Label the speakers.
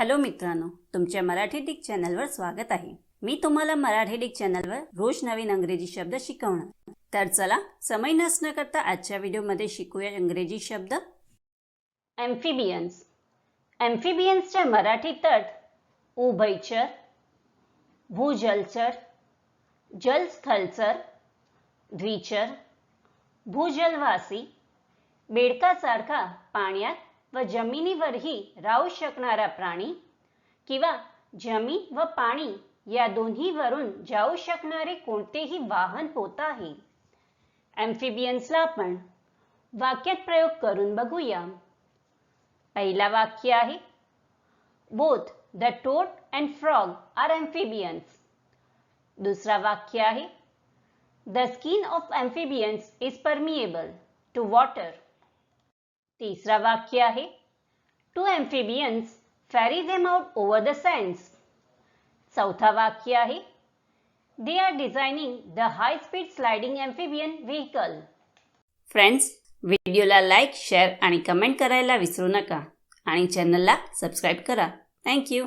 Speaker 1: Hello मित्रांनो तुमच्या Marathi Dick चॅनलवर स्वागत आहे. मी तुम्हाला मराठी डिक चॅनलवर रोज नवीन अंग्रेजी शब्द शिकवणार. तर चला समय नसणं करता आजच्या व्हिडिओमध्ये शिकूया इंग्रजी शब्द. ॲम्फिबियन्स ॲम्फिबियन्सच्या मराठी तट उभयचर भूजलचर जलस्थलचर द्विचर भूजलवासी बेडकासारखा पाण्यात व जमिनीवरही राहू शकणारा प्राणी किंवा जमीन व पाणी या दोन्हीवरून जाऊ शकणारे कोणतेही वाहन होत आहे. ॲम्फिबियन्सला आपण वाक्यात प्रयोग करून बघूया. पहिला वाक्य आहे both the toad and frog are amphibians दुसरा वाक्य आहे the skin of amphibians is permeable to water तिसरा वाक्य आहे. Two amphibians ferry them out over the sands चौथा वाक्य आहे. They are designing the high speed sliding amphibian vehicle friends व्हिडिओला लाईक शेअर आणि कमेंट करायला विसरू नका. आणि चॅनलला सबस्क्राईब करा. थँक्यू